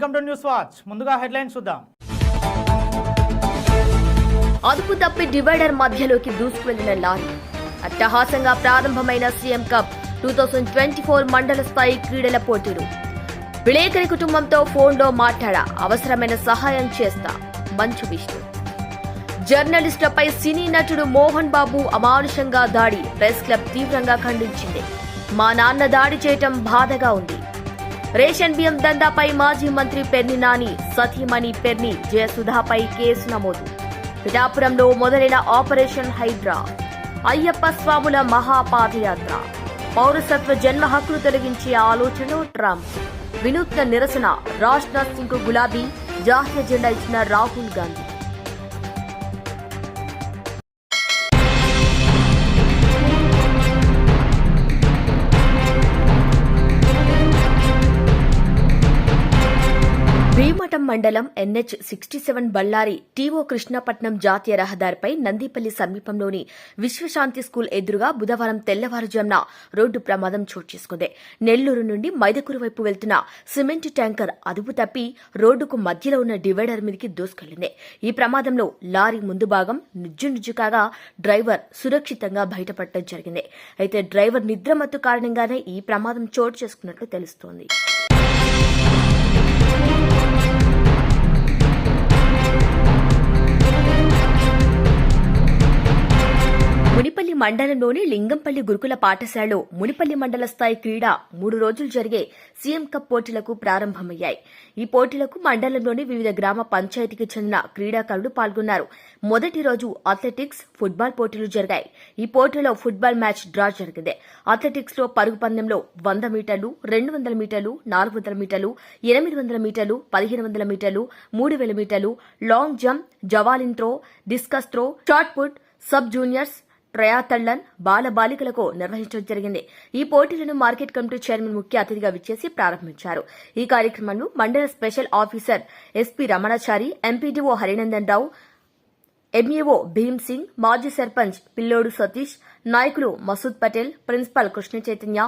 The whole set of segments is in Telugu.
Welcome to news watch. ముందుగా హెడ్లైన్స్ చూద్దాం. అదుపు తప్పి డివైడర్ మధ్యలోకి దూసుకువెళ్ళిన లారీ. అట్టహాసంగా ప్రారంభమైన CM cup two thousand twenty four మండల స్థాయి క్రీడల పోటీలు. విలేకరి కుటుంబంతో ఫోన్లో మాట్లాడ అవసరమైన సహాయం చేస్తా మంచు విష్ణు. జర్నలిస్టులపై సినీ నటుడు మోహన్ బాబు అమానుషంగా దాడి ప్రెస్ క్లబ్ తీవ్రంగా ఖండించింది. మా నాన్న దాడి చేయటం బాధగా ఉంది. రేషన్ బియ్యం దందాపై మాజీ మంత్రి పెర్ని నాని సతీమణి పెర్ని జయసుధాపై కేసు నమోదు. పిఠాపురంలో మొదలైన ఆపరేషన్ హైడ్రా అయ్యప్ప స్వాముల మహాపాదయాత్ర. పౌరసత్వ జన్మ హక్కులు తొలగించే ఆలోచన ట్రంప్. వినూత్న నిరసన రాజ్నాథ్ సింగ్ గులాబీ జాతీయ జెండా ఇచ్చిన రాహుల్ గాంధీ. భీమటం మండలం NH sixty seven Bellary to Krishnapatnam జాతీయ రహదారిపై నందిపల్లి సమీపంలోని విశ్వశాంతి స్కూల్ ఎదురుగా బుధవారం తెల్లవారుజామున రోడ్డు ప్రమాదం చోటు చేసుకుంది. నెల్లూరు నుండి మైదకూరు వైపు వెళ్తున్న సిమెంట్ ట్యాంకర్ అదుపు తప్పి రోడ్డుకు మధ్యలో ఉన్న డివైడర్ మీదకి దూసుకెళ్ళింది. ఈ ప్రమాదంలో లారీ ముందు భాగం నుజ్జు నుజ్జు కాగా డ్రైవర్ సురక్షితంగా బయటపడటం జరిగింది. అయితే డ్రైవర్ నిద్రమత్తు కారణంగానే ఈ ప్రమాదం చోటు చేసుకున్నట్లు తెలుస్తోంది. మండలంలోని లింగంపల్లి గురుకుల పాఠశాలలో మునిపల్లి మండల స్థాయి క్రీడ మూడు రోజులు జరిగే సీఎం కప్ పోటీలకు ప్రారంభమయ్యాయి. ఈ పోటీలకు మండలంలోని వివిధ గ్రామ పంచాయతీకి చెందిన క్రీడాకారులు పాల్గొన్నారు. మొదటి రోజు అథ్లెటిక్స్ ఫుట్బాల్ పోటీలు జరిగాయి. ఈ పోటీలో ఫుట్బాల్ మ్యాచ్ డ్రా జరిగింది. అథ్లెటిక్స్లో పరుగు పందెంలో వంద మీటర్లు రెండు వందల మీటర్లు నాలుగు వందల మీటర్లు ఎనిమిది వందల మీటర్లు పదిహేను వందల మీటర్లు మూడు వేల మీటర్లు long jump javelin throw discus throw shot put sub juniors triathlon బాల బాలికలకు నిర్వహించడం జరిగింది. ఈ పోటీలను మార్కెట్ కమిటీ చైర్మన్ ముఖ్య అతిథిగా విచ్చేసి ప్రారంభించారు. ఈ కార్యక్రమంలో మండల special officer SP Ramanachari MPDO Harinandan Rao MEO Bhim Singh మాజీ సర్పంచ్ పిల్లోడు సతీష్ నాయకులు Masood Patel principal Krishna Chaitanya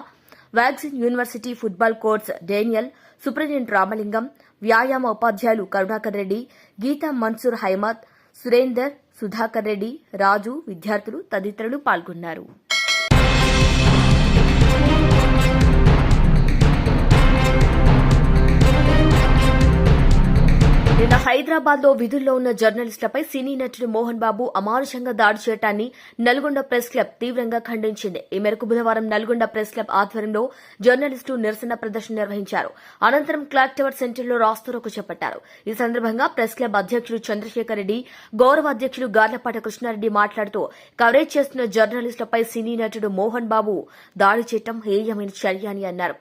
vaccine university football coach Daniel superintendent Ramalingam వ్యాయామ ఉపాధ్యాయులు కరుణాకర్ రెడ్డి గీతా మన్సూర్ హైమత్ సురేందర్ సుధాకర్ రెడ్డి రాజు విద్యార్థులు తదితరులు పాల్గొన్నారు. నిన్న హైదరాబాద్లో విధుల్లో ఉన్న జర్నలిస్టులపై సినీ నటుడు మోహన్ బాబు అమానుషంగా దాడి చేయటాన్ని నల్గొండ ప్రెస్ క్లబ్ తీవ్రంగా ఖండించింది. ఈ మేరకు బుధవారం నల్గొండ ప్రెస్ క్లబ్ ఆధ్వర్యంలో జర్నలిస్టు నిరసన ప్రదర్శన నిర్వహించారు. అనంతరం క్లాక్ టవర్ సెంటర్లో రాస్తరోకు చేపట్టారు. ఈ సందర్భంగా ప్రెస్ క్లబ్ అధ్యక్షుడు చంద్రశేఖర్ రెడ్డి గౌరవ అధ్యకుడు గార్లపాట కృష్ణారెడ్డి మాట్లాడుతూ కవరేజ్ చేస్తున్న జర్నలిస్టులపై సినీ నటుడు మోహన్ బాబు దాడి చేయటం హేయమైన చర్య అని అన్నారు.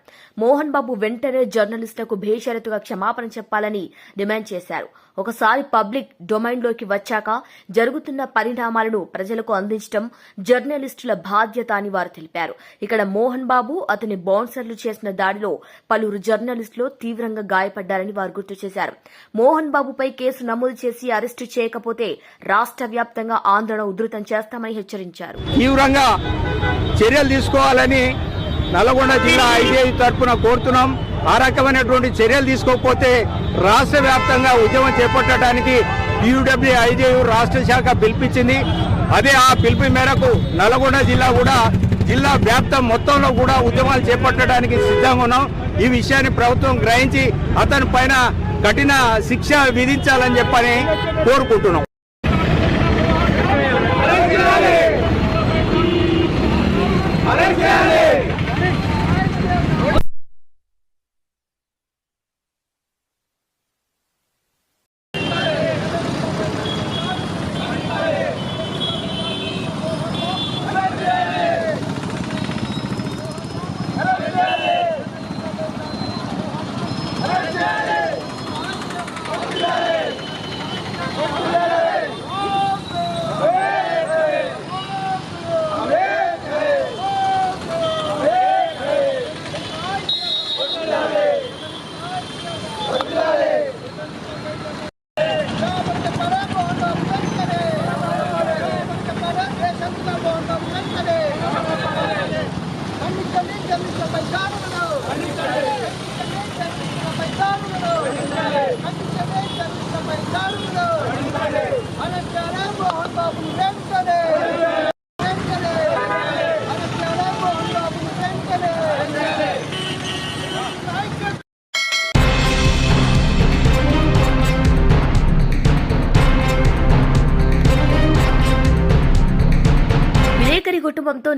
మోహన్ బాబు వెంటనే జర్నలిస్టులకు భేషరతుగా క్షమాపణ చెప్పాలని డిమాండ్ చేశారు. realizar ఒకసారి పబ్లిక్ డొమైన్లోకి వచ్చాక జరుగుతున్న పరిణామాలను ప్రజలకు అందించడం జర్నలిస్టుల బాధ్యత అని వారు తెలిపారు. ఇక్కడ మోహన్ బాబు అతని బౌన్సర్లు చేసిన దాడిలో పలువురు జర్నలిస్టులు తీవ్రంగా గాయపడ్డారని వారు గుర్తు చేశారు. మోహన్ బాబుపై కేసు నమోదు చేసి అరెస్టు చేయకపోతే రాష్ట్ర వ్యాప్తంగా ఆందోళన ఉధృతం చేస్తామని హెచ్చరించారు. తీవ్రంగా చర్యలు తీసుకోవాలని నల్గొండ జిల్లా ఐటీఐ తరఫున కోరుతున్నాం. ఆ రకమైనటువంటి చర్యలు తీసుకోకపోతే రాష్ట్ర వ్యాప్తంగా ఉద్యమం చేపట్టడానికి యూడబ్ల్యూ రాష్ట్ర శాఖ పిలిపించింది. అదే ఆ పిలుపు మేరకు నల్గొండ జిల్లా కూడా జిల్లా వ్యాప్తం మొత్తంలో కూడా ఉద్యమాలు చేపట్టడానికి సిద్ధంగా ఉన్నాం. ఈ విషయాన్ని ప్రభుత్వం గ్రహించి అతని పైన కఠిన శిక్ష విధించాలని చెప్పని కోరుకుంటున్నాం. దారులు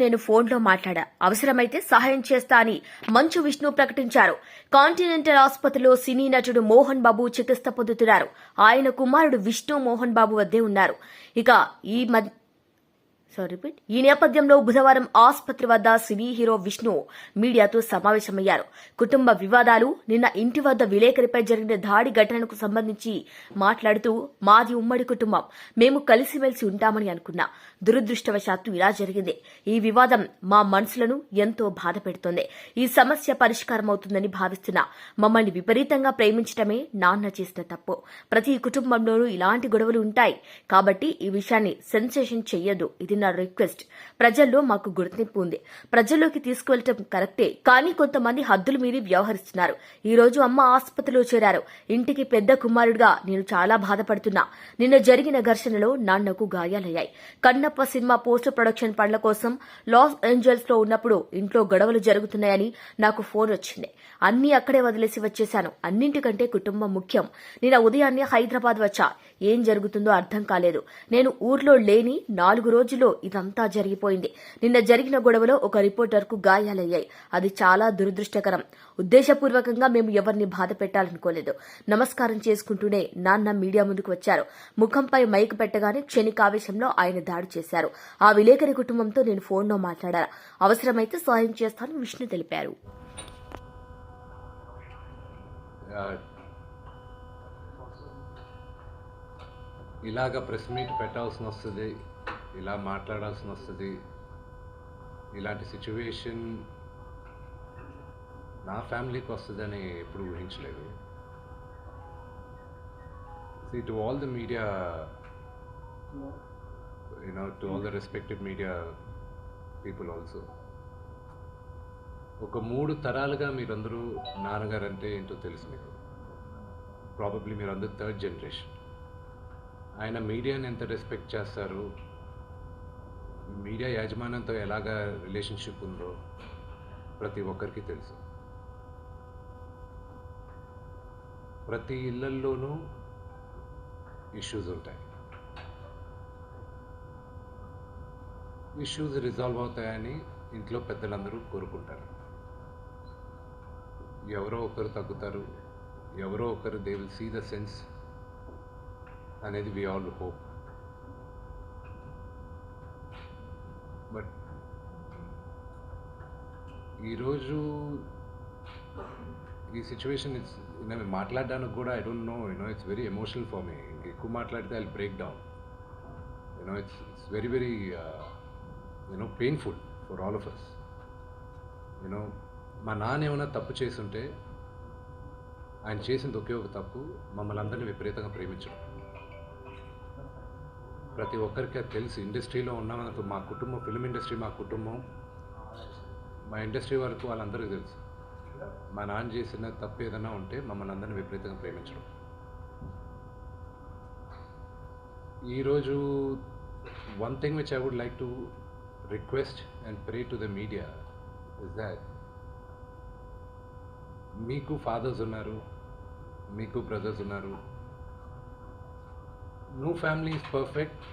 నేను ఫోన్లో మాట్లాడా. అవసరమైతే సహాయం చేస్తా అని మంచు విష్ణు ప్రకటించారు. కాంటినెంటల్ ఆసుపత్రిలో సినీ నటుడు మోహన్ బాబు చికిత్స పొందుతున్నారు. ఆయన కుమారుడు విష్ణు మోహన్ బాబు వద్దే ఉన్నారు. ఇక ఈ సారీ రిపీట్ ఈ నేపథ్యంలో బుధవారం ఆసుపత్రి వద్ద సినీ హీరో విష్ణు మీడియాతో సమావేశమయ్యారు. కుటుంబ వివాదాలు నిన్న ఇంటి వద్ద విలేకరిపై జరిగిన దాడి ఘటనకు సంబంధించి మాట్లాడుతూ మాది ఉమ్మడి కుటుంబం. మేము కలిసిమెలిసి ఉంటామని అనుకున్నా. దురదృష్టవశాత్తు ఇలా జరిగింది. ఈ వివాదం మా మనసులను ఎంతో బాధ పెడుతోంది. ఈ సమస్య పరిష్కారం అవుతుందని భావిస్తున్నా మమ్మల్ని విపరీతంగా ప్రేమించటమే నాన్న చేసిన తప్పు. ప్రతి కుటుంబంలోనూ ఇలాంటి గొడవలు ఉంటాయి. కాబట్టి ఈ విషయాన్ని సెన్సేషన్ చేయదు ఇది నా రిక్వెస్ట్ ప్రజల్లో మాకు గుర్తింపు ఉంది. ప్రజల్లోకి తీసుకువెళ్ళటం కరెక్టే కానీ కొంతమంది హద్దులు మీరి వ్యవహరిస్తున్నారు. ఈ రోజు అమ్మ ఆసుపత్రిలో చేరారు. ఇంటికి పెద్ద కుమారుడిగా నేను చాలా బాధపడుతున్నా. నిన్న జరిగిన ఘర్షణలో నాన్నకు గాయాలయ్యాయి. కన్నప్ప సినిమా పోస్ట్ ప్రొడక్షన్ పనుల కోసం లాస్ ఏంజల్స్లో ఉన్నప్పుడు ఇంట్లో గొడవలు జరుగుతున్నాయని నాకు ఫోన్ వచ్చింది. అన్ని అక్కడే వదిలేసి వచ్చేశాను. అన్నింటికంటే కుటుంబం ముఖ్యం. నిన్న ఉదయాన్నే హైదరాబాద్ వచ్చా. ఏం జరుగుతుందో అర్థం కాలేదు. నేను ఊర్లో లేని నాలుగు రోజుల్లో ఇదంతా జరిగిపోయింది. నిన్న జరిగిన గొడవలో ఒక రిపోర్టర్కు గాయాలయ్యాయి. అది చాలా దురదృష్టకరం. ఉద్దేశపూర్వకంగా మేము ఎవరిని బాధ పెట్టాలనుకోలేదు. నమస్కారం చేసుకుంటూనే నాన్న మీడియా ముందుకు వచ్చారు. ముఖంపై మైక్ పెట్టగానే క్షణికావేశంలో ఆయన దాడి చేశారు. ఆ విలేకరి కుటుంబంతో నేను ఫోన్లో మాట్లాడాను. అవసరమైతే సాయం చేస్తానని విష్ణు తెలిపారు. ఇలాగ ప్రెస్ మీట్ పెట్టాల్సిన వస్తుంది ఇలా మాట్లాడాల్సిన వస్తుంది. ఇలాంటి సిచ్యువేషన్ నా ఫ్యామిలీకి వస్తుందని ఎప్పుడు ఊహించలేదు. See, to all the media, you know, to all the respected media people also. ఒక మూడు తరాలుగా మీరందరూ నాన్నగారు అంటే ఏంటో తెలుసు మీకు. ప్రాబబ్లీ మీరు అందరూ థర్డ్ జనరేషన్ ఆయన మీడియాని ఎంత రెస్పెక్ట్ చేస్తారు మీడియా యాజమాన్యంతో ఎలాగా రిలేషన్షిప్ ఉందో ప్రతి ఒక్కరికి తెలుసు. ప్రతి ఇళ్ళల్లోనూ ఇష్యూస్ ఉంటాయి. ఇష్యూస్ రిజాల్వ్ అవుతాయని ఇంట్లో పెద్దలందరూ కోరుకుంటారు. ఎవరో ఒకరు తగ్గుతారు ఎవరో ఒకరు they will see the sense అనేది వి ఆల్ హోప్ బట్ ఈరోజు ఈ సిచ్యువేషన్ ఇట్స్ నేను మాట్లాడడానికి కూడా I don't know you know it's very emotional for me ఎక్కువ మాట్లాడితే I break down you know it's it's very very you know painful for all of us you know మా నాన్న ఏమైనా తప్పు చేసుంటే ఆయన చేసింది ఒకే ఒక తప్పు మమ్మల్ని అందరినీ విపరీతంగా ప్రేమించడం. ప్రతి ఒక్కరికి అది తెలుసు. ఇండస్ట్రీలో ఉన్న మా కుటుంబం ఫిల్మ్ ఇండస్ట్రీ మా కుటుంబం మా ఇండస్ట్రీ వరకు వాళ్ళందరికీ తెలుసు. మా నాన్న చేసిన తప్పు ఏదైనా ఉంటే మమ్మల్ని అందరిని విపరీతంగా ప్రేమించడం. ఈరోజు one thing which I would like to request and pray to the media is that మీకు ఫాదర్స్ ఉన్నారు మీకు బ్రదర్స్ ఉన్నారు. నో ఫ్యామిలీ ఈజ్ పర్ఫెక్ట్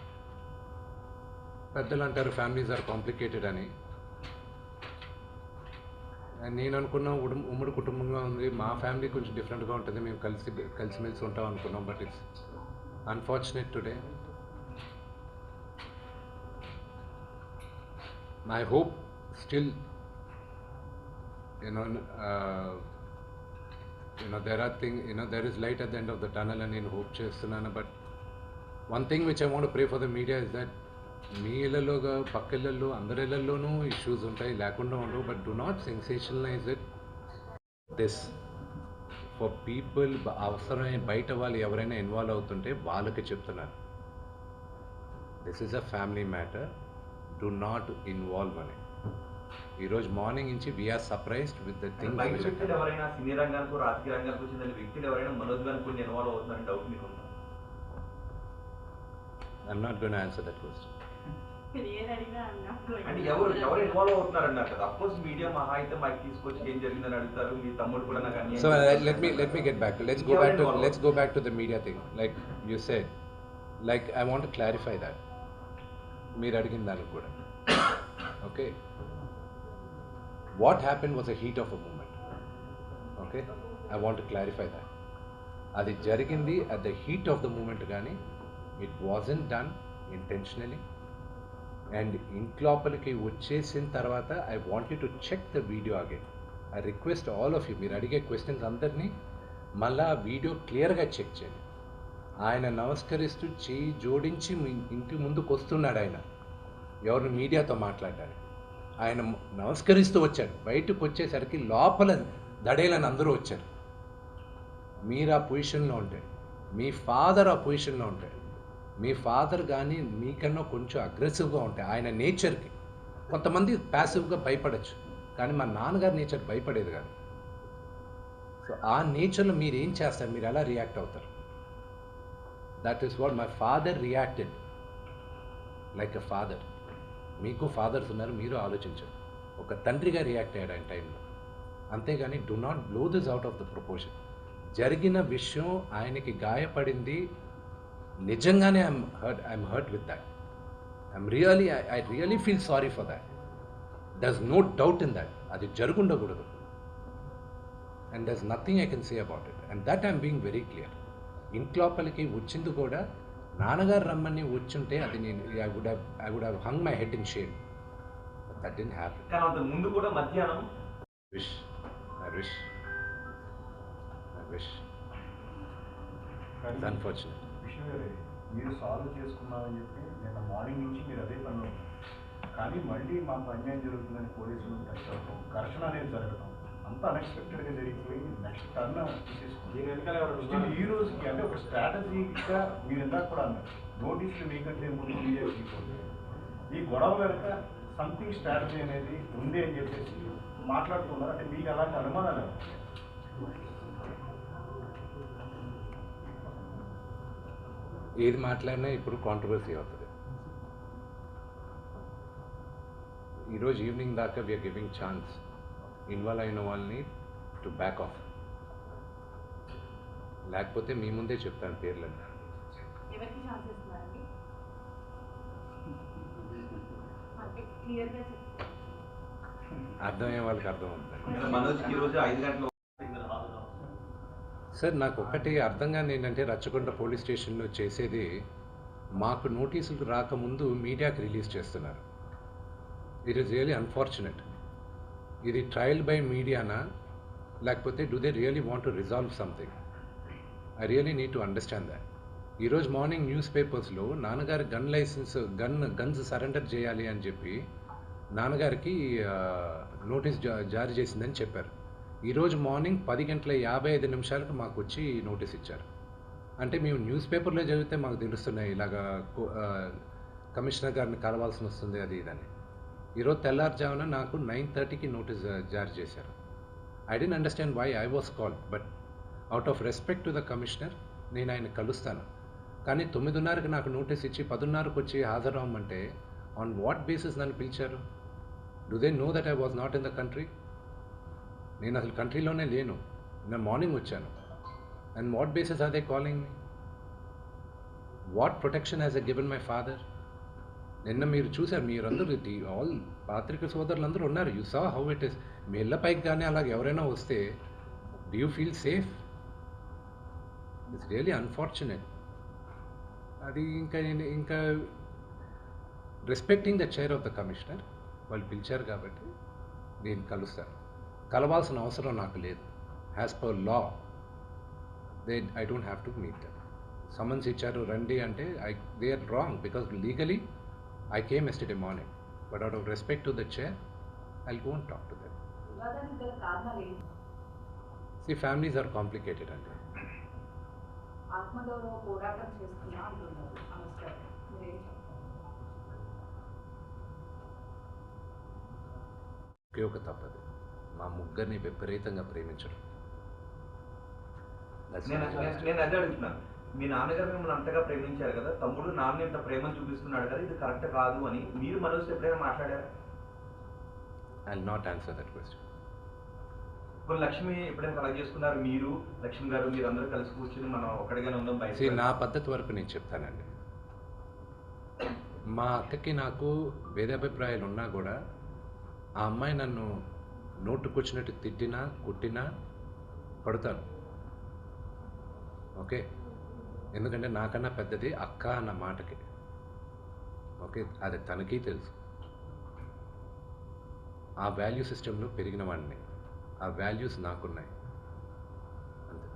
పెద్దలు అంటారు ఫ్యామిలీస్ ఆర్ కాంప్లికేటెడ్ అని. నేను అనుకున్న ఉమ్మడి కుటుంబంగా ఉంది. మా ఫ్యామిలీ కొంచెం డిఫరెంట్గా ఉంటుంది. మేము కలిసి కలిసిమెలిసి ఉంటాం అనుకున్నాం but it's unfortunate today. My hope still you know you know there are thing you know there is light at the end of the tunnel అని నేను హోప్ చేస్తున్నాను. But one thing which I want pray for the media is that మీ ఇళ్ళలోగా పక్క ఇళ్ళల్లో అందరి ఇళ్ళల్లోనూ ఇష్యూస్ ఉంటాయి లేకుండా ఉండవు. But do not sensationalize it this for people అవసరమైన బయట వాళ్ళు ఎవరైనా ఇన్వాల్వ్ అవుతుంటే వాళ్ళకి చెప్తున్నారు. This is a family matter do not involve అని ఈరోజు మార్నింగ్ నుంచి we're surprised with the thing బయట వ్యక్తులు ఎవరైనా సినీ రంగానికి రాజకీయ రంగానికి చెందిన వ్యక్తులు ఎవరైనా మనోజ్ గారికి కొన్ని ఇన్వాల్వ్ అవుతున్నారని డౌట్ మీకు ఉందా I'm not gonna answer that question అంటే ఎవరు ఎవరు ఇన్వాల్వ్ అవుతున్నారన్నారు కదా అఫ్కోర్స్ మీడియా మహా అయితే మైక్ తీసుకొచ్చి ఏం జరిగిందని అడుగుతారు మీ తమ్ముడు కూడా నాకు uh, let me let me get back. Let's go back to let's go back to the media thing. Like you said, like I want to clarify that. మీరు అడిగిన దానికి కూడా Okay. What happened was a heat of a moment. Okay. I want to clarify that. అది జరిగింది at the heat of the moment కానీ it wasn't done intentionally and ఇంట్లోపలికి వచ్చేసిన తర్వాత I want to check the video again I request all of you మీరు అడిగే క్వశ్చన్స్ అందరినీ మళ్ళీ ఆ వీడియో క్లియర్గా చెక్ చేయండి. ఆయన నమస్కరిస్తూ చేయి జోడించి మీ ఇంటి ముందుకు వస్తున్నాడు ఆయన. ఎవరు? మీడియాతో మాట్లాడారు ఆయన నమస్కరిస్తూ వచ్చాడు. బయటకు వచ్చేసరికి లోపల దడేలని అందరూ వచ్చారు. మీరు ఆ పొజిషన్లో ఉంటాయి మీ ఫాదర్ ఆ పొజిషన్లో ఉంటాడు మీ ఫాదర్ కానీ మీకన్నా కొంచెం అగ్రెసివ్గా ఉంటాయి. ఆయన నేచర్కి. కొంతమంది ప్యాసివ్గా భయపడచ్చు. కానీ మా నాన్నగారి నేచర్ భయపడేది కాదు. సో ఆ నేచర్లో మీరు ఏం చేస్తారు? మీరు ఎలా రియాక్ట్ అవుతారు? That is what my father reacted like a father మీకు ఫాదర్స్ ఉన్నారు మీరు ఆలోచించండి. ఒక తండ్రిగా రియాక్ట్ అయ్యాడు ఆయన టైంలో. అంతేగాని do not blow this out of the proportion జరిగిన విషయం ఆయనకి గాయపడింది నిజంగానే I'm hurt I'm hurt with that I'm really I really feel sorry for that there's no doubt in that అది జరుగుండకూడదు. And there's nothing I can say about it and that I'm being very clear ఇంట్లోపలికి వచ్చింది కూడా నాన్నగారు రమ్మని వచ్చుంటే అది నేను I would I would have hung my head in shame that didn't అంత ముందు కూడా మధ్యాహ్నం wish I wish I wish unfortunate వేరే మీరు సాల్వ్ చేసుకున్నామని చెప్పి నిన్న మార్నింగ్ నుంచి మీరు అదే పనిలో ఉన్నారు. కానీ మళ్ళీ మాకు అన్యాయం జరుగుతుందని పోలీసులు టచ్ అవ్వడం ఘర్షణ అనేది జరగడం అంత అన్ఎక్స్పెక్టెడ్గా జరిగిపోయి నెక్స్ట్ టర్న్ తీసేసుకుంటాం ఈ రోజుకి అంటే ఒక స్ట్రాటజీగా మీరు ఇందాక కూడా అన్నారు. నోటీసులు మీకంటే ముందు మీడియా తీసుకోండి ఈ గొడవ వెనక సంథింగ్ స్ట్రాటజీ అనేది ఉంది అని చెప్పేసి మాట్లాడుతున్నారు? అంటే మీకు అలాంటి అనుమానాలు ఏది మాట్లాడినా ఇప్పుడు కాంట్రవర్సీ అవుతుంది. ఈరోజు ఈవినింగ్ దాకా వీఆర్ గివింగ్ ఛాన్స్ ఇన్వాల్వ్ అయిన వాళ్ళని టు బ్యాక్ ఆఫ్ లేకపోతే మీ ముందే చెప్తాను పేర్లని. ఎవరికి ఛాన్స్ ఇస్తున్నారండి? అంటే క్లియర్గా చెప్తారు అర్థమయ్యే వాళ్ళకి అర్థం అవుతుంది మనోజ్కి ఈ రోజు ఐదు గంటల సార్ నాకు ఒకటి అర్థం కాని ఏంటంటే రచ్చకొండ పోలీస్ స్టేషన్లో చేసేది మాకు నోటీసులు రాకముందు మీడియాకి రిలీజ్ చేస్తున్నారు. ఇట్ ఈస్ రియలీ అన్ఫార్చునేట్ ఇది ట్రయల్ బై మీడియానా? లేకపోతే do they really want to resolve something I really need to understand that ఈరోజు మార్నింగ్ న్యూస్ పేపర్స్లో నాన్నగారు gun licence gun guns surrender చేయాలి అని చెప్పి నాన్నగారికి నోటీస్ జా జారీ చేసిందని చెప్పారు. ఈరోజు మార్నింగ్ పది గంటల యాభై ఐదు నిమిషాలకు మాకు వచ్చి నోటీస్ ఇచ్చారు. అంటే మేము న్యూస్ పేపర్లో చదివితే మాకు తెలుస్తున్నాయి ఇలాగా కమిషనర్ గారిని కలవాల్సి వస్తుంది అది ఇదని. ఈరోజు తెల్లారుజామున నాకు నైన్ థర్టీకి నోటీస్ జారీ చేశారు. I didn't understand why I was call but out of respect to the commissioner నేను ఆయన కలుస్తాను. కానీ తొమ్మిదిన్నరకి నాకు నోటీస్ ఇచ్చి పదిన్నరకు వచ్చి హాజరవ్వమంటే ఆన్ వాట్ బేసిస్ నన్ను పిలిచారు? Do they know that I was not in the country? నేను అసలు కంట్రీలోనే లేను. నేను మార్నింగ్ వచ్చాను. And what basis are they calling me what protection has a given my father నిన్న మీరు చూసారు మీరందరూ ఆల్ పాత్రిక సోదరులు అందరూ ఉన్నారు. You saw how it is మీ ఇళ్ళ పైకి కానీ అలాగే ఎవరైనా వస్తే do you feel safe it's really unfortunate అది ఇంకా నేను ఇంకా respecting the chair of the commissioner వాళ్ళు పిలిచారు కాబట్టి నేను కలుస్తాను. కలవాల్సిన అవసరం నాకు లేదు. As per law they I don't have to meet them summons ఇచ్చారు రండి అంటే I they are wrong because legally I came yesterday morning but out of respect to the chair I go talk to them see families are complicated అండి ఆత్మగౌరవ ఒక తప్పదు. మా ముగ్గురిని విపరీతంగా ప్రేమించడం. నేను అదే అడుగుతున్నాను మీ నాన్నగారు మిమ్మల్ని అంతగా ప్రేమించారు కదా తమ్ముడు నాన్న ఇంత ప్రేమను చూపిస్తున్నాడు కదా ఇది కరెక్ట్ కాదు అని మీరు మనోజ్ ఎప్పుడైనా మాట్లాడారు? I'll not answer that question. ఇప్పుడు లక్ష్మి ఎప్పుడైనా కలెక్ట్ చేసుకున్నారు? మీరు లక్ష్మి గారు మీరు అందరూ కలిసి కూర్చుని మనం ఒక్కడిగానే ఉందాం బయట నా పద్ధతి వరకు నేను చెప్తానండి. మా అక్కకి నాకు భేదాభిప్రాయాలు ఉన్నా కూడా ఆ అమ్మాయి నన్ను నోటుకొచ్చినట్టు తిట్టినా కొట్టినా పడతాను. ఓకే? ఎందుకంటే నాకన్నా పెద్దది అక్క అన్న మాటకి. ఓకే? అది తనకి తెలుసు. ఆ వాల్యూ సిస్టంలో పెరిగిన వాడిని. ఆ వాల్యూస్ నాకున్నాయి. అంతే.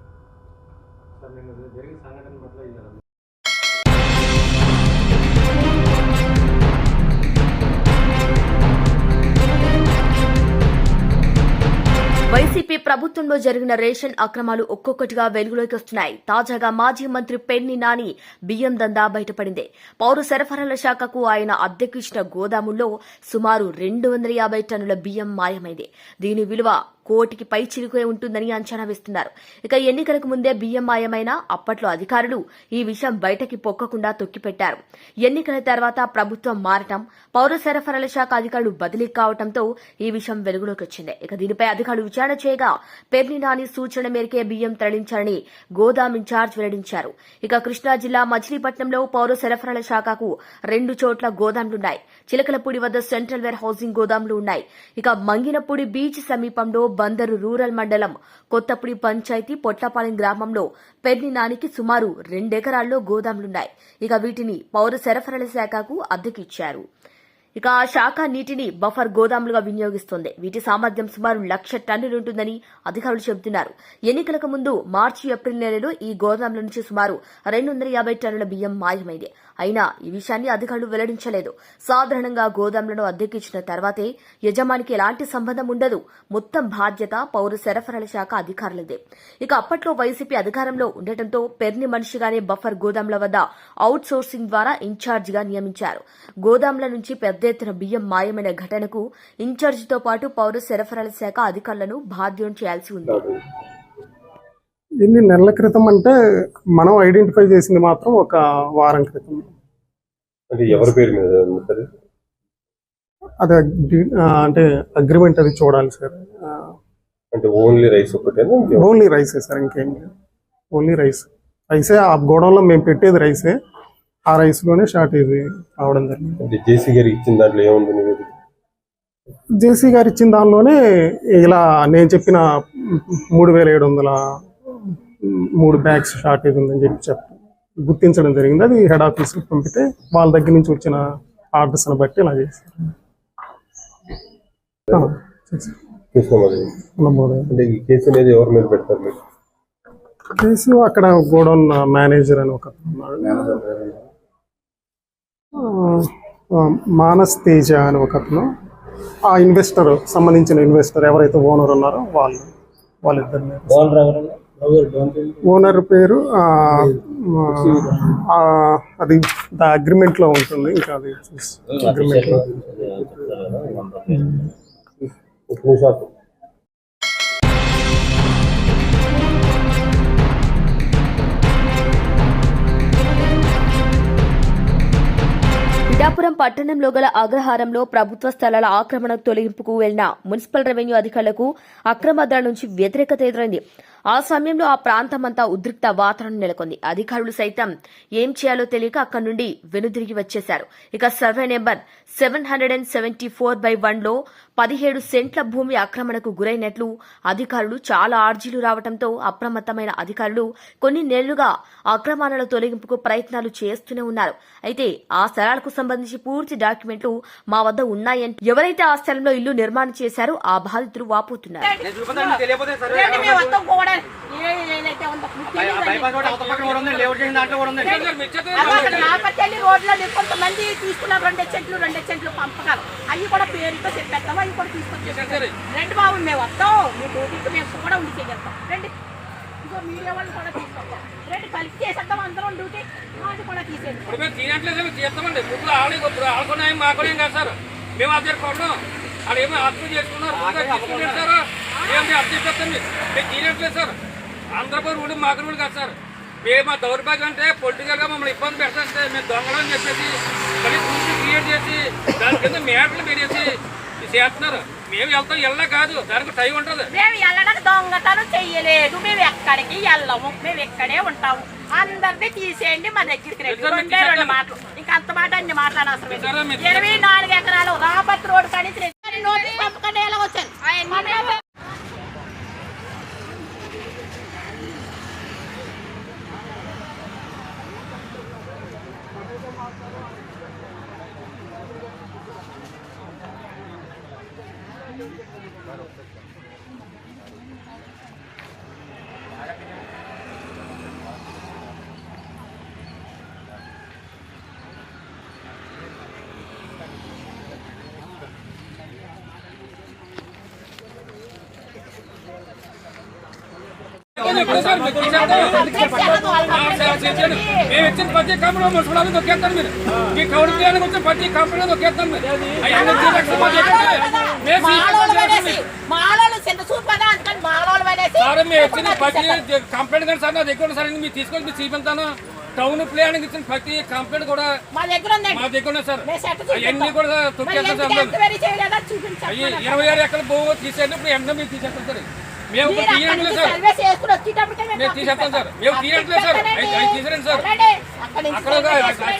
వైసీపీ ప్రభుత్వంలో జరిగిన రేషన్ అక్రమాలు ఒక్కొక్కటిగా వెలుగులోకి వస్తున్నాయి. తాజాగా మాజీ మంత్రి పెన్ని నాని బియ్యం దందా బయటపడింది. పౌర సరఫరాల శాఖకు ఆయన అద్దెకిచ్చిన గోదాముల్లో సుమారు రెండు వందల యాభై టన్నుల బియ్యం మాయమైంది. దీని విలువ కోటికి పై చిలుకే ఉంటుందని అంచనా వేస్తున్నారు. ఇక ఎన్నికలకు ముందే బియ్యం మాయమైన అప్పట్లో అధికారులు ఈ విషయం బయటకి పొక్కకుండా తొక్కిపెట్టారు. ఎన్నికల తర్వాత ప్రభుత్వం మారటం పౌర సరఫరాల శాఖ అధికారులు బదిలీ కావడంతో ఈ విషయం వెలుగులోకి వచ్చింది. ఇక దీనిపై అధికారులు విచారణ చేయగా పెర్ని నాని సూచన మేరకే బియ్యం తరలించారని గోదాం ఇన్ఛార్జ్ వెల్లడించారు. ఇక కృష్ణా జిల్లా మచిలీపట్నంలో పౌర సరఫరాల శాఖకు రెండు చోట్ల గోదాంలున్నాయి చిలకలపూడి వద్ద సెంట్రల్ వేర్ హౌసింగ్ గోదాంలు ఉన్నాయి. ఇక మంగినపూడి బీచ్ సమీపంలో బందరు రూరల్ మండలం కొత్తపూడి పంచాయతీ పొట్లపాలెం గ్రామంలో పెర్ని నానికి సుమారు రెండెకరాల్లో గోదాంలున్నాయి ఇక వీటిని పౌర సరఫరాల శాఖకు అద్దెకిచ్చారు. ఇక ఆ శాఖ నీటిని బఫర్ గోదాములుగా వినియోగిస్తోంది. వీటి సామర్థ్యం సుమారు లక్ష టన్నులుంటుందని అధికారులు చెబుతున్నారు. ఎన్నికలకు ముందు మార్చి ఏప్రిల్ నెలలో ఈ గోదాముల నుంచి సుమారు రెండు వందల యాభై టన్నుల బియ్యం మాయమైంది. అయినా ఈ విషయాన్ని అధికారులు వెల్లడించలేదు. సాధారణంగా గోదాములను అద్దెకిచ్చిన తర్వాతే యజమానికి ఎలాంటి సంబంధం ఉండదు. మొత్తం బాధ్యత పౌర సరఫరాల శాఖ అధికారులదే. ఇక అప్పట్లో వైసీపీ అధికారంలో ఉండటంతో పెర్ని మనిషిగానే బఫర్ గోదాముల వద్ద అవుట్ సోర్సింగ్ ద్వారా ఇన్ఛార్జిగా నియమించారు. గోదాముల నుంచి పెద్ద ఎత్తున బియ్యం మాయమైన ఘటనకు ఇన్ఛార్జితో పాటు పౌర సరఫరాల శాఖ అధికారులను బాధ్యం చేయాల్సి ఉంది. ఎన్ని నెలల క్రితం అంటే మనం ఐడెంటిఫై చేసింది మాత్రం ఒక వారం క్రితం. అంటే ఎవరి పేరు మీద? అది అంటే అగ్రిమెంట్ అది చూడాలి సార్. అంటే ఓన్లీ రైస్ ఒకటేనా ఓన్లీ రైసే సార్ ఇంకేం లేదు. Only rice. రైసే ఆ గోడౌన్లో మేము పెట్టేది రైసే. ఆ రైస్లోనే షార్టేజ్ రావడం జరిగింది. జేసీ గారికి ఇచ్చిన దాంట్లో ఏముంది నివేదిక? జేసీ గారు ఇచ్చిన దానిలోనే ఇలా నేను చెప్పిన మూడు వేల ఏడు వందల మూడు బ్యాగ్స్ షార్టేజ్ ఉందని చెప్పి చెప్ప గుర్తించడం జరిగింది. అది హెడ్ ఆఫీస్కి పంపితే వాళ్ళ దగ్గర నుంచి వచ్చిన ఆర్డర్స్ని బట్టి ఇలా చేశారు. కేసు అనేది ఎవరి మీద పెడతారు కేసు అక్కడ గోడౌన్ మేనేజర్ అని ఒక అతను ఉన్నాడు. ఆ, ఆ, మానస్ తేజ అని ఒక అతను. ఆ ఇన్వెస్టర్ సంబంధించిన ఇన్వెస్టర్ ఎవరైతే ఓనర్ ఉన్నారో వాళ్ళు వాళ్ళిద్దరి ఓనర్ పేరు ఆ, ఆ, అది ద అగ్రిమెంట్లో ఉంటుంది. ఇంకా అది అగ్రిమెంట్ పిఠాపురం పట్టణంలో గల అగ్రహారంలో ప్రభుత్వ స్థలాల ఆక్రమణ తొలగింపుకు వెళ్ళిన మున్సిపల్ రెవెన్యూ అధికారులకు అక్రమదారుల నుంచి వ్యతిరేకత ఎదురైంది. ఆ సమయంలో ఆ ప్రాంతమంతా ఉద్రిక్త వాతావరణం నెలకొంది. అధికారులు సైతం ఏం చేయాలో తెలియక అక్కడి నుండి వెనుదిరిగి వచ్చేశారు. ఇక survey number seven hundred and seventy four by వన్లో పదిహేడు సెంట్ల భూమి ఆక్రమణకు గురైనట్లు అధికారులు చాలా ఆర్జీలు రావడంతో అప్రమత్తమైన అధికారులు కొన్ని నెలలుగా అక్రమాల తొలగింపుకు ప్రయత్నాలు చేస్తూనే ఉన్నారు. అయితే ఆ స్థలాలకు సంబంధించి పూర్తి డాక్యుమెంట్లు మా వద్ద ఉన్నాయని ఎవరైతే ఆ స్థలంలో ఇల్లు నిర్మాణం చేశారో ఆ బాధితులు వాపోతున్నారు. తీసుకున్న రెండే చెట్లు రెండే చెట్లు పంపకాలు. అవి కూడా పేరుతో చెప్పేస్తాము అవి కూడా తీసుకొచ్చి రెండు బాబు మేము వస్తాం. మీ డ్యూటీకి మేము కూడా ఉండి చేయగలుగుతాం రండి. ఇంకో మీడియా వాళ్ళు కూడా తీసుకొస్తాం. రండి కలిసి చేసేద్దాం అందరం డ్యూటీ. అది కూడా మేము తీయట్లేదు చేస్తామండి. ఇప్పుడు ఆవిడ ఇప్పుడు ఆడుకున్నాయి మాకున్నాం కదా సార్. మేము అద్దె కొట్టడం వాళ్ళు ఏమో అర్థం చేసుకున్నారు. సార్. మేము అర్థం చెప్తాం మేము సార్. ఆంధ్రప్రదేశ్ రూల్ మాకు రూల్ కాదు సార్. మేము మా దౌర్భాగ్యం అంటే పొలిటికల్గా మమ్మల్ని ఇబ్బంది పెడతాంటే మేము దొంగలని చెప్పేసి మళ్ళీ క్రియేట్ చేసి దాని కింద మేటలు పెట్టేసి ఈ చేస్తున్నారు. మేము వెళ్తాం వెళ్ళా కాదు. దానికి టైం ఉంటుంది. మేము వెళ్ళడానికి దొంగతనం చెయ్యలేదు. మేము ఎక్కడికి వెళ్ళము. మేము ఇక్కడే ఉంటాము. అందరినీ తీసేయండి మా దగ్గరికి రండి. రెండే. మాటలు. ఇంకా అంత మాట అన్ని మాట్లాడ అవసరం లేదు. ఇద్దరు మీరు ఇరవై నాలుగు ఎకరాలు రాబర్త్ రోడ్ నోటీస్ పంపకండి ఎలా వచ్చాను మనమే- ఎప్పుడు సార్ మీరు తీసేస్తాం. ఆ, సార్, చేసేయండి. మేము ఇచ్చిన ప్రతి కంపెనీ మున్సిపల్ దొక్కేస్తాను మీరు మీ కౌడు తీయడానికి వచ్చిన ప్రతి కంపెనీ దొక్కేస్తాను మీరు మేము సార్ మేము ఇచ్చిన ప్రతి కంప్లైంట్ కానీ సార్ నా దగ్గర సార్ మీరు తీసుకొని మీరు చూపించాను టౌన్ ప్లానింగ్ ఇచ్చిన ప్రతి కంప్లైంట్ కూడా మా దగ్గర మా దగ్గర ఉన్నాయి సార్ అవన్నీ కూడా సార్ ఇరవై ఆరు ఎక్కడ బోవు తీసేయండి ఇప్పుడు ఎండ మీరు తీసేస్తాం సార్ మేము తీయట్లేదు సార్. మేము మేము తీసేస్తాం సార్. మేము తీయట్లేదు సార్. అవి- సార్. అక్కడి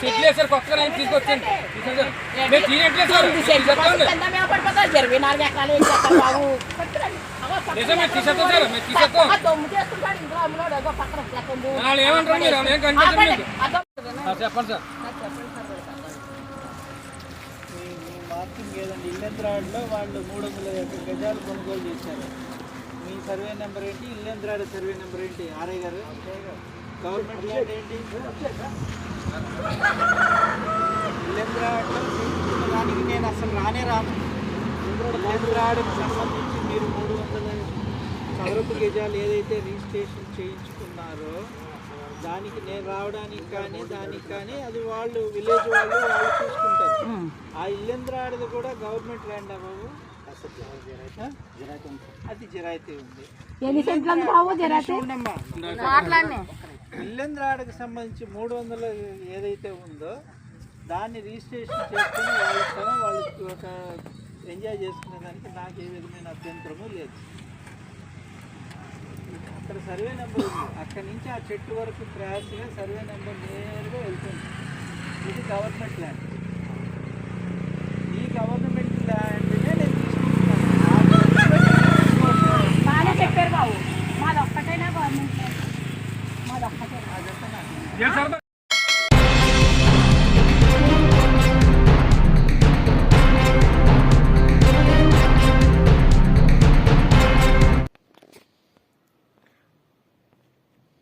చెట్లు వేసారు కొత్తగా తీసుకొచ్చాను తీసేసారు. మేము తీయట్లేదు సార్. ఇరవై నాలుగు ఎకరాలు బాబు? తీసేస్తాం? సార్, మేము తీసేస్తాం. వాళ్ళు ఏమంటారు మీరు? ఏం చెప్పండి సార్ మార్కింగ్ ఏదండి? ఇల్లెంద్రాడులో వాళ్ళు మూడు వందల యాభై గజాలు కొనుగోలు చేశారు. సర్వే నెంబర్ ఏంటి? ఇల్లెంద్రాడు సర్వే నెంబర్ ఏంటి? ఆర్ఐ గారు? గవర్నమెంట్ ల్యాండ్ ఏంటి? ఇల్లెంద్రాడులో దానికి నేను అసలు రానే రాను. ఇల్లెంద్రాడుకు సంబంధించి మీరు మూడు వందల చదరపు గజాలు ఏదైతే రిజిస్ట్రేషన్ చేయించుకున్నారో దానికి నేను రావడానికి కానీ దానికి కానీ అది వాళ్ళు విలేజ్ వాళ్ళు వాళ్ళు చూసుకుంటారు. ఆ ఇల్లెంద్రాడది కూడా గవర్నమెంట్ ల్యాండ్ బాబు? అది జిరాయితీ ఉంది ఎన్ని సెంట్లు బాబు ఇల్లెంద్రాడకు సంబంధించి మూడు వందలు ఏదైతే ఉందో దాన్ని రిజిస్ట్రేషన్ చేసుకుని వాళ్ళ స్థలం వాళ్ళు ఒక ఎంజాయ్ చేసుకునే దానికి నాకు ఏ విధమైన అభ్యంతరము లేదు. అక్కడ సర్వే నెంబర్ ఉంది. అక్కడి నుంచి ఆ చెట్టు వరకు క్రాష్గా సర్వే నెంబర్ నేరుగా వెళ్తుంది. ఇది గవర్నమెంట్ ల్యాండ్ ఈ గవర్నమెంట్ ల్యాండ్నే నేను తీసుకుంటున్నాను ఆ గవర్నమెంట్ తీసుకోవట్లేదు. బాగానే చెప్పారు బాబు మాది ఒక్కటైనా గవర్నమెంట్ ల్యాండ్. మాది ఒక్కటే అదంతా నాకు ఏం సార్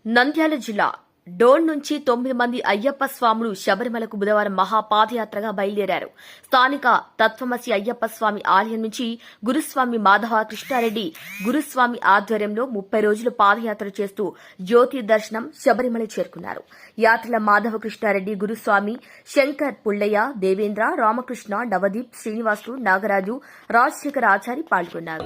నంద్యాల జిల్లా డోన్ నుంచి తొమ్మిది మంది అయ్యప్ప స్వాములు శబరిమలకు బుధవారం మహాపాదయాత్రగా బయలుదేరారు. స్థానిక తత్వమసి అయ్యప్ప స్వామి ఆలయం నుంచి గురుస్వామి మాధవ కృష్ణారెడ్డి గురుస్వామి ఆధ్వర్యంలో ముప్పై రోజులు పాదయాత్ర చేస్తూ జ్యోతి దర్శనం శబరిమల చేరుకున్నారు. యాత్రల మాధవ కృష్ణారెడ్డి గురుస్వామి శంకర్ పుల్లయ్య దేవేంద్ర రామకృష్ణ నవదీప్ శ్రీనివాసులు నాగరాజు రాజశేఖర ఆచారి పాల్గొన్నారు.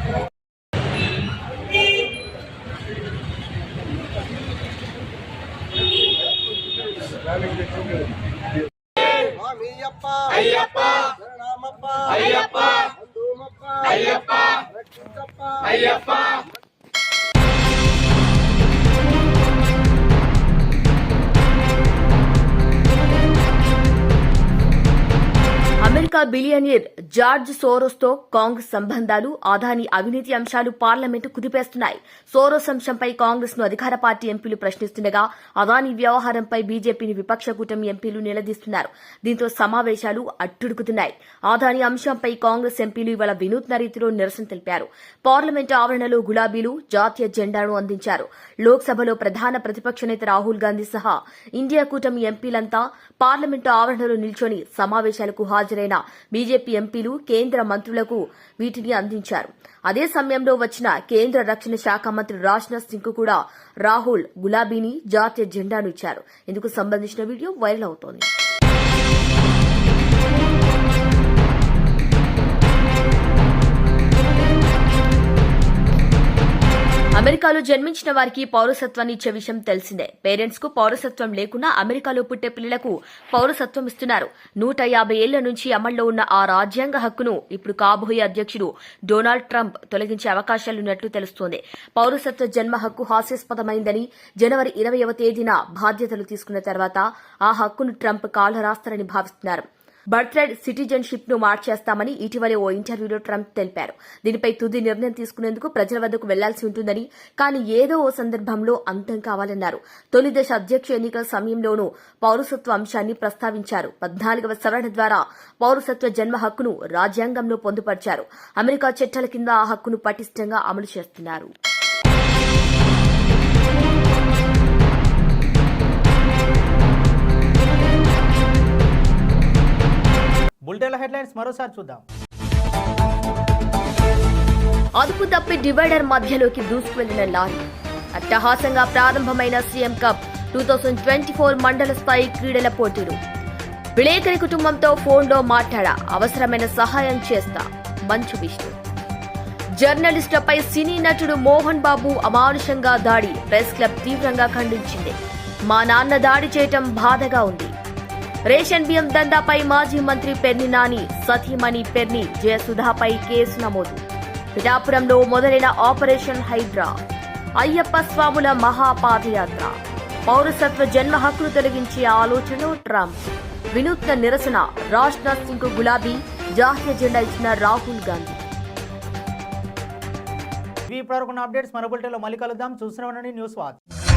అయ్యప్ప! అమెరికా బిలియనీర్ జార్జ్ సోరోస్తో కాంగ్రెస్ సంబంధాలు అదాని అవినీతి అంశాలు పార్లమెంటు కుదిపేస్తున్నాయి. సోరోస్ అంశంపై కాంగ్రెస్ను అధికార పార్టీ ఎంపీలు ప్రశ్నిస్తుండగా అదాని వ్యవహారంపై బీజేపీని విపక్ష కూటమి ఎంపీలు నిలదీస్తున్నారు. దీంతో సమావేశాలు అట్టుడుకుతున్నాయి. అదాని అంశంపై కాంగ్రెస్ ఎంపీలు ఇవాళ వినూత్న రీతిలో నిరసన తెలిపారు. పార్లమెంటు ఆవరణలో గులాబీలు జాతీయ జెండాను అందించారు. లోక్సభలో ప్రధాన ప్రతిపక్ష నేత రాహుల్ గాంధీ సహా ఇండియా కూటమి ఎంపీలంతా పార్లమెంటు ఆవరణలో నిల్చొని సమావేశాలకు హాజరైన బీజేపీ ఎంపీ ఎంపీలు కేంద్ర మంత్రులకు వీటిని అందించారు. అదే సమయంలో వచ్చిన కేంద్ర రక్షణ శాఖ మంత్రి రాజ్నాథ్ సింగ్కు కూడా రాహుల్ గులాబీని జాతీయ జెండాను ఇచ్చారు. ఇందుకు సంబంధించిన వీడియో వైరల్ అవుతోంది. అమెరికాలో జన్మించిన వారికి పౌరసత్వాన్ని ఇచ్చే విషయం తెలిసిందే. పేరెంట్స్కు పౌరసత్వం లేకున్నా అమెరికాలో పుట్టే పిల్లలకు పౌరసత్వం ఇస్తున్నారు. నూట యాభై ఏళ్ళ నుంచి అమల్లో ఉన్న ఆ రాజ్యాంగ హక్కును ఇప్పుడు కాబోయే అధ్యక్షుడు డొనాల్డ్ ట్రంప్ తొలగించే అవకాశాలున్నట్లు తెలుస్తోంది. పౌరసత్వ జన్మ హక్కు హాస్యాస్పదమైందని జనవరి ఇరవైవ తేదీన బాధ్యతలు తీసుకున్న తర్వాత ఆ హక్కును ట్రంప్ కాలరాస్తారని భావిస్తున్నారు. బర్త్ సిటిజన్షిప్ను మార్చేస్తామని ఇటీవలే ఓ ఇంటర్వ్యూలో ట్రంప్ తెలిపారు. దీనిపై తుది నిర్ణయం తీసుకునేందుకు ప్రజల వద్దకు వెళ్ళాల్సి ఉంటుందని కానీ ఏదో ఓ సందర్భంలో అంతం కావాలన్నారు. తొలి దశ అధ్యక్ష ఎన్నికల సమయంలోనూ పౌరసత్వ అంశాన్ని ప్రస్తావించారు. పద్నాలుగవ సవరణ ద్వారా పౌరసత్వ జన్మ హక్కును రాజ్యాంగంలో పొందుపరిచారు. అమెరికా చట్టాల కింద ఆ హక్కును పటిష్టంగా అమలు చేస్తున్నారు. బులెటిన్ల హెడ్లైన్స్ మరోసారి చూద్దాం. అదుపు తప్పి డివైడర్ మధ్యలోకి దూసుకువెళ్ళిన లారీ. అట్టహాసంగా ప్రారంభమైన CM cup two thousand twenty four మండల స్థాయి క్రీడల పోటీలు. విలేకరి కుటుంబంతో ఫోన్లో మాట్లాడ అవసరమైన సహాయం చేస్తా మంచు విష్ణు. జర్నలిస్టులపై సినీ నటుడు మోహన్ బాబు అమానుషంగా దాడి ప్రెస్ క్లబ్ తీవ్రంగా ఖండించింది. మా నాన్న దాడి చేయటం బాధగా ఉంది. రేషన్ బియ్యం దందాపై మాజీ మంత్రి పెర్ని నాని సతీమణి పెర్ని జయసుధాపై కేసు నమోదు. పిఠాపురంలో మొదలైన ఆపరేషన్ హైడ్రా అయ్యప్ప స్వాముల మహాపాదయాత్ర. పౌరసత్వ జన్మ హక్కును తొలగించే ఆలోచన ట్రంప్. వినూత్న నిరసన రాజ్నాథ్ సింగ్ గులాబీ జాతీయ జెండా ఇచ్చిన రాహుల్ గాంధీ. ఇవి ఇప్పటివరకు అప్డేట్స్ మన బులెటిన్లో మళ్ళీ కలుద్దాం. చూసిన న్యూస్ వాచ్.